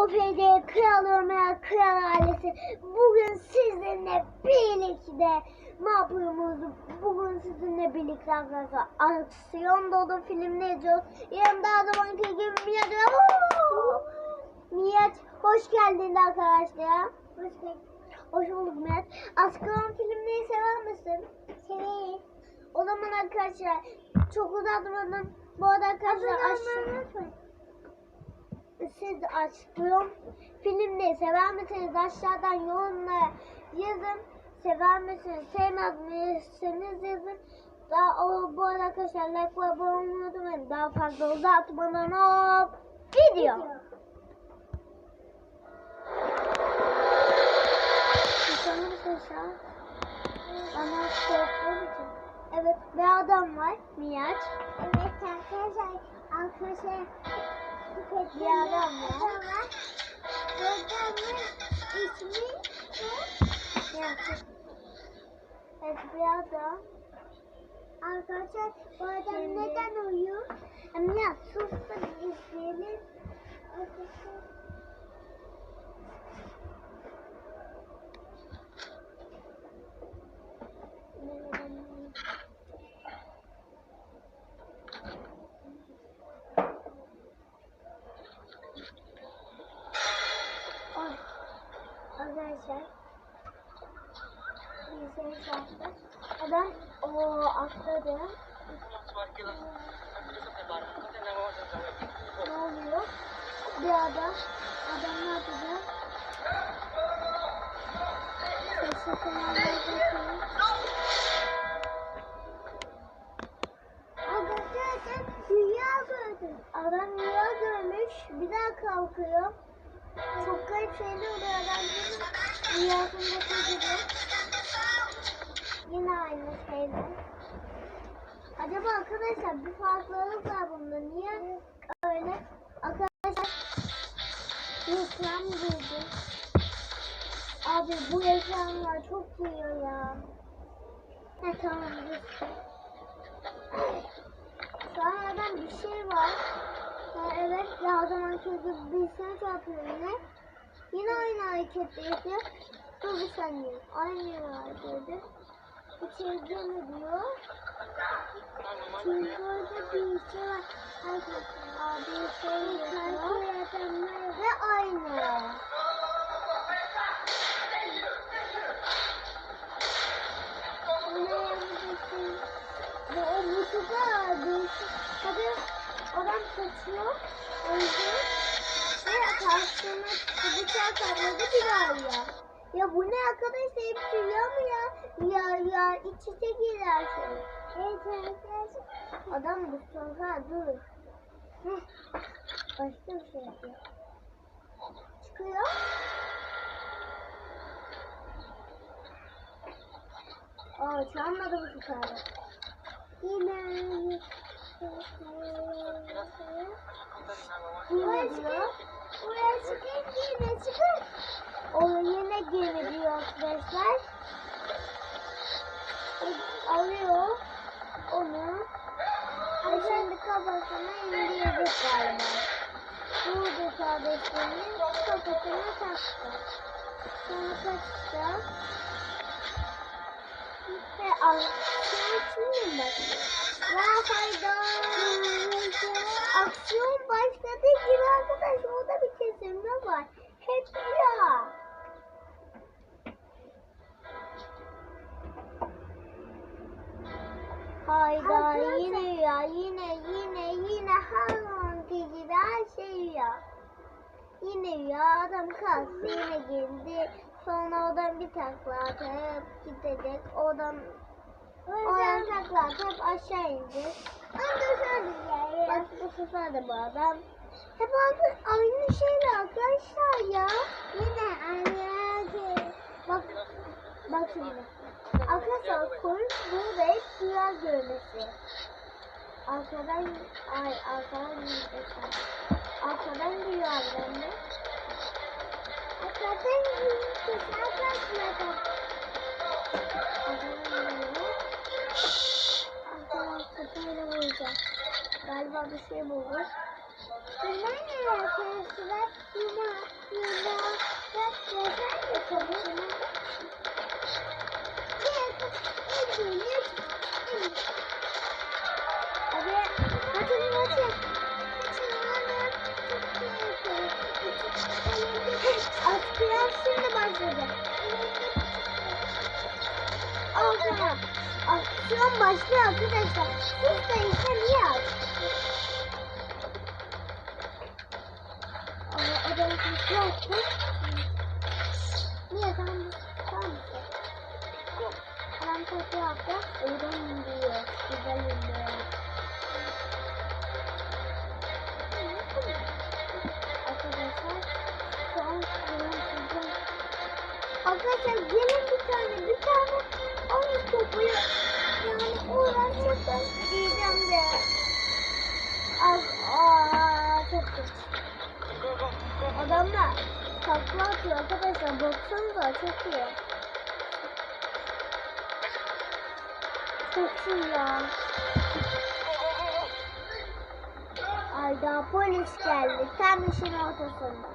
OPD Kral Ömer Kral ailesi bugün sizinle birlikte ne yapıyoruz? Bugün sizinle birlikte arkadaşlar aksiyon dolu film ne izliyoruz? Yanımda her zamanki gibi Miyat. Miyat hoş geldin arkadaşlar. Hoş bulduk. Hoş bulduk Miyat. Aksiyon filmleri sever misin? Severiz. O zaman arkadaşlar çok uzatmadan bu arada arkadaşlar aşağı siz açtım. Filmleri sever misiniz? Aşağıdan yorumlara yazın. Sever misiniz? Sevmez misiniz? Yazın. Daha o, bu arada arkadaşlar like ve abone olmayı unutmayın. Daha fazla uzatmadan hop video. Sanırım sesler. Bana korktuğum için. Evet bir adam var. Miyaç. Evet arkadaşlar. Arkadaşlar. Bir adam var. Adamın ismi Evet bir adam. Arkadaşlar bu adam neden uyuyor? Emine sus da izleyelim. Arkadaşlar. Ay, Arkadaşlar. Bir şey çarptı. Adam o atladı. Ne oluyor? Bir adam. Adam ne yapacak? Sesi gördüm. Adam rüya görmüş. Bir daha kalkıyor. Çok garip şeyler oluyor adamcağızın rüyasındaki gibi. Yine aynı şeyler. Acaba arkadaşlar bir farklılık var bunda. Niye öyle? Arkadaşlar reklam girdi. Abi bu reklamlar çok yiyor ya. He tamam dur. Sonradan bir şey var. Ha, evet o zaman çocuk bilgisayar çarpıyor yine. Yine aynı hareketleri yapıyor. Dur bir saniye. Aynı hareketi. İçeride diyor? Çünkü orada bir şey var. Herkes abi şey yapıyor. Ve yapacaksın? Ve o mutuka değişik. Tabii adam kaçıyor. Öldü. Ve karşısına bıçağı salladı bir arıyor. Ya bu ne arkadaşlar hep rüya mı ya? Rüya rüya iç içe girer şey. Evet arkadaşlar. Adam bu sonra dur. Heh. Başka bir şey yapıyor. Çıkıyor. Aa çalmadı bu sefer. Yine. Buraya çıkın. Yine çıkın. O yine arkadaşlar. O Alıyor onu. Ve şimdi kafasına indirecek galiba. Burada kardeşlerinin kafasına taktı. Sonra kaçacak. Ve aksiyon şimdi. La fayda. Aksiyon başladı gibi arkadaş orada bir kesilme var. Hep ya. Hayda yine ya yine yine yine zamanki gibi her şey ya. Yine ya adam kalktı yine geldi. Sonra oradan bir takla atıp gidecek. Oradan oradan takla atıp aşağı inecek. Ondan sonra Bak bu sefer de bu adam. Hep aynı, şeyler arkadaşlar ya. Yine aynı şey. Bak bak şimdi. Arkadaşlar koyun bunu da hep rüya görmesi. Arkadan, ay arkadan rüyadan. Arkadan rüyadan mı? Arkadan rüyadan rüyadan. Arkadan kafayla vuracağım. Galiba bir şey bulmuş. Bunlar ne arkadaşlar? Bunlar, bunlar, bunlar, bunlar, bunlar, bunlar, bunlar, bunlar, Aspiran şimdi başladı. O zaman aksiyon başlıyor arkadaşlar. Siz de işte niye aç? Ama adamı kuşu açmış. Arkadaşlar gelin bir tane bir tane aynı topu yani uğraşacaklar diyeceğim de. Az, aa, çok kötü. Adamlar takla atıyor arkadaşlar baksanıza çok iyi. Çok iyi ya. Ayda polis geldi tam işin ortasında.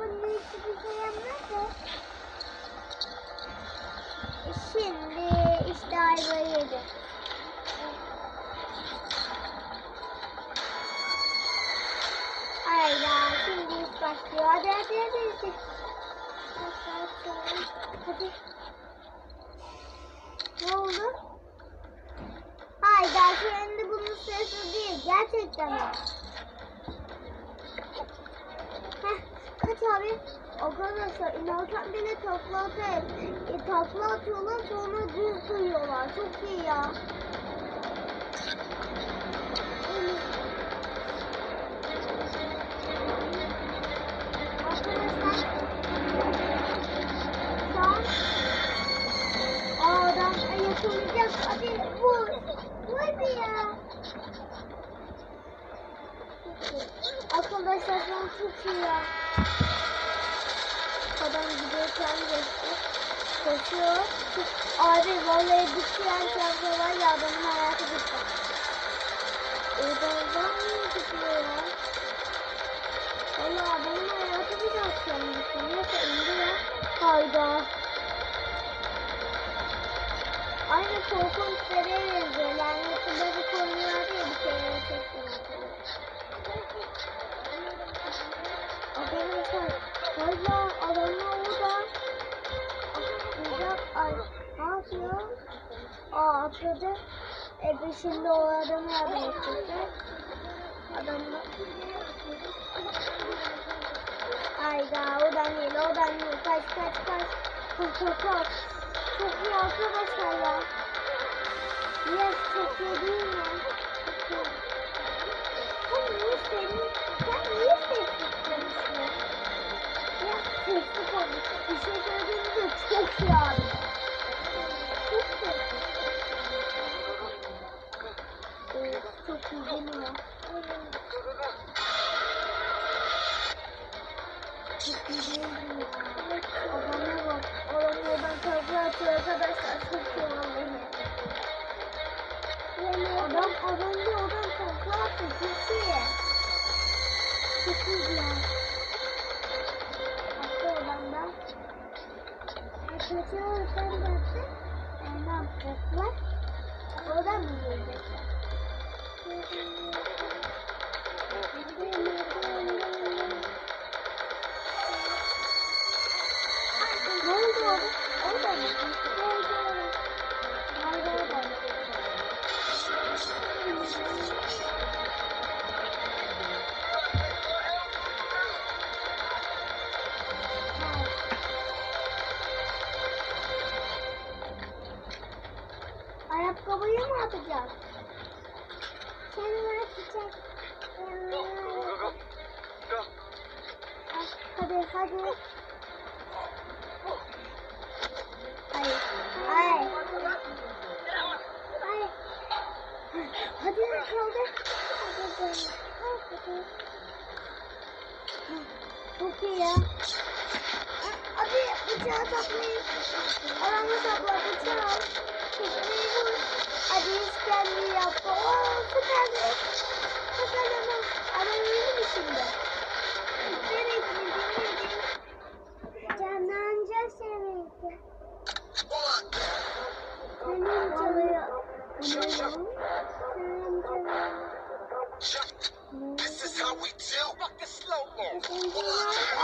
Şey yapmadı. Şimdi işte ayvayı yedi. Ayda şimdi iş başlıyor. Hadi hadi hadi. Hadi. Hadi. Ne oldu? Hayda şimdi bunun sırası değil. Gerçekten o. Arkadaşlar inerken bile takla atıyor. E, takla atıyorlar sonra düz duyuyorlar. Çok iyi ya. Yakalayacak. Hadi vur. Vur bir ya. Arkadaşlar çok iyi ya. Adam gidiyorken geçti. Koşuyor. Abi vallahi bir tren çarpıyorlar ya adamın hayatı bitti. Oradan mı gidiyor ya? Valla adamın hayatı bir akşam bitti. Neyse indi ya. Hayda. Aynı korkunç dereye benziyor. Oynuyor diye bir kere Aa atladı. E biz şimdi o adamı yardım edecekler. Adamlar. Ayda oradan değil oradan değil. Kaç kaç kaç. Kaç kaç kaç. Çok iyi arkadaşlar ya. Yes çok iyi Adam adam da oradan kavga atıyor. Çok iyi. Çok iyi ya. Attı odamdan. Kaçıyor sen de attı. E, ne yapacaklar? Oradan mı gelecekler? Ne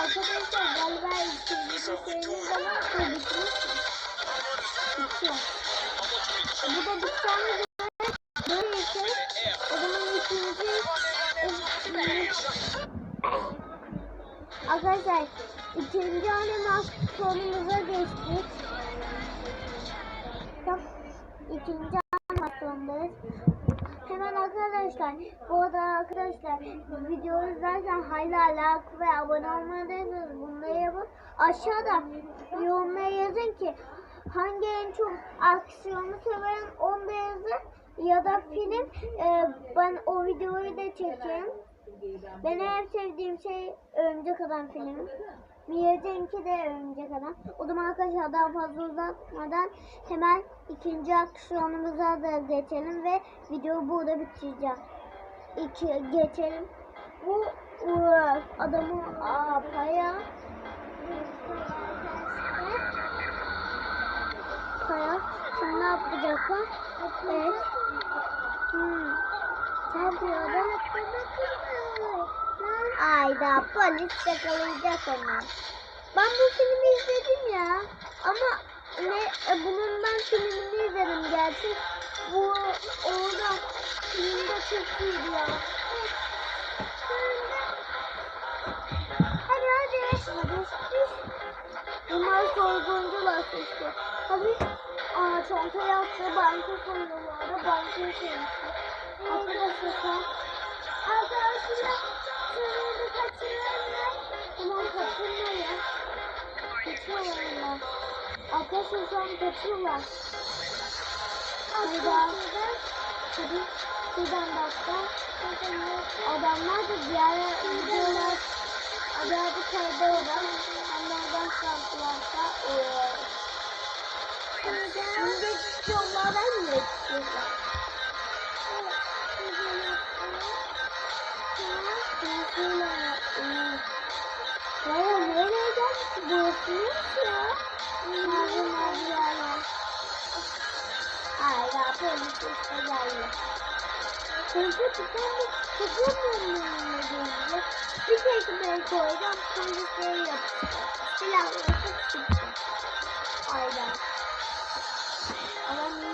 arkadaşlar galiba ikinci söylediğim zaman da bitmiştir. Bitiyor. E, bu da biteceğine göre böyleyse o zaman ikinci Arkadaşlar ikinci animasyonumuza geçtik. Bak ikinci animasyondayız. Hemen arkadaşlar bu arada arkadaşlar videoyu izlerken hala like ve abone olmayı değilseniz bunları yapın. Aşağıda yorumlara yazın ki hangi en çok aksiyonu severim onu da yazın. Ya da film e, ben o videoyu da çekeyim. Benim en sevdiğim şey Örümcek Adam filmi. Miracınki de Örümcek Adam. O zaman arkadaşlar daha fazla uzatmadan hemen ikinci aksiyonumuza da geçelim ve videoyu burada bitireceğim. İki, geçelim. Bu ıı, adamı paya şimdi ne yapacaklar? Evet. Hmm. Sen diyorlar. Ayda polis yakalayacak onu. Ben bu filmi izledim ya. Ama ne e, bunun ben filmini izledim gerçi. Bu orada filmde çok iyiydi ya. Hadi hadi. Bunlar soyguncular işte. Hadi. Aa çanta yaptı. Banka soyuyorlar. Bankayı soymuşlar. Arkadaşlar sen. Arkadaşlar. Şöyle kaçırıyorlar. Tamam kaçırmıyor. Kaçıyorlar. Arkadaşlar şu an kaçıyorlar. Burada. Hadi. Şuradan bakta. Adamlar da diğer gidiyorlar. Diğer bir kayda olan. Onlardan kalktılarsa. Şimdi yollardan mı yetişiyorlar? Baya nereye gelmiş burasıymış ya? Mavi mavi yerler. Hala polis işte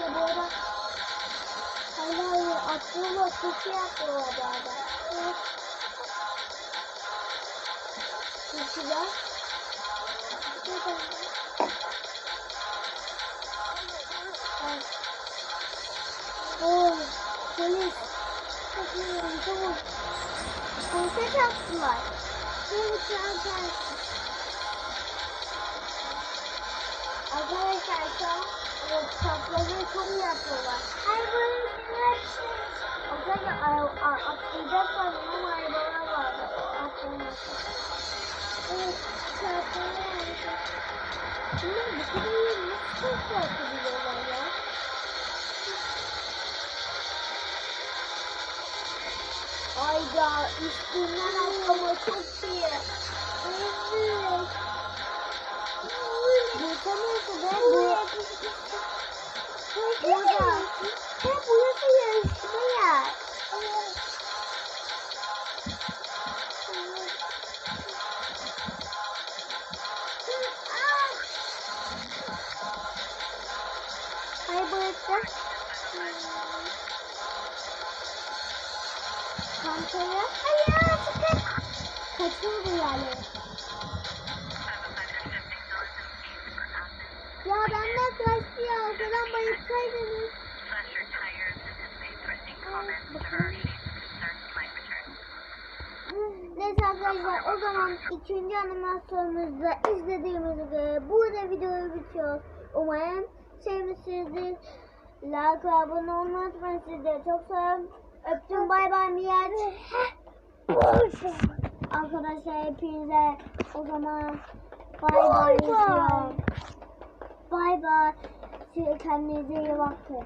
Arkadaşlar bu arada Hayır hayır atlıyorlar çok iyi atlıyorlar bu arada. Oo, polis. İyi, çabuk. Polise çarptılar. Polis çarptı. Arkadaşlar şu an evet, çarpmaları çok iyi yapıyorlar. Ay böyle şeyler Arkadaşlar atlayacaklar ama arabalar vardı. Atlamasın. Evet çarpmalar Bunlar bu kadar iyi nasıl çarpabiliyorlar ya? Ayda üstünden atlama çok iyi. Evet. Geçemiyorsa ben buraya Burada. Hep burası yarışma yer. Zaman ikinci animasyonumuzda izlediğimiz gibi burada videoyu bitiyoruz. Umarım sevmişsinizdir. Like ve abone olmayı unutmayın. Sizleri çok seviyorum. Öptüm bay bay Miraç. Arkadaşlar hepinize o zaman bay Bay bay bay. kendinize iyi bakın.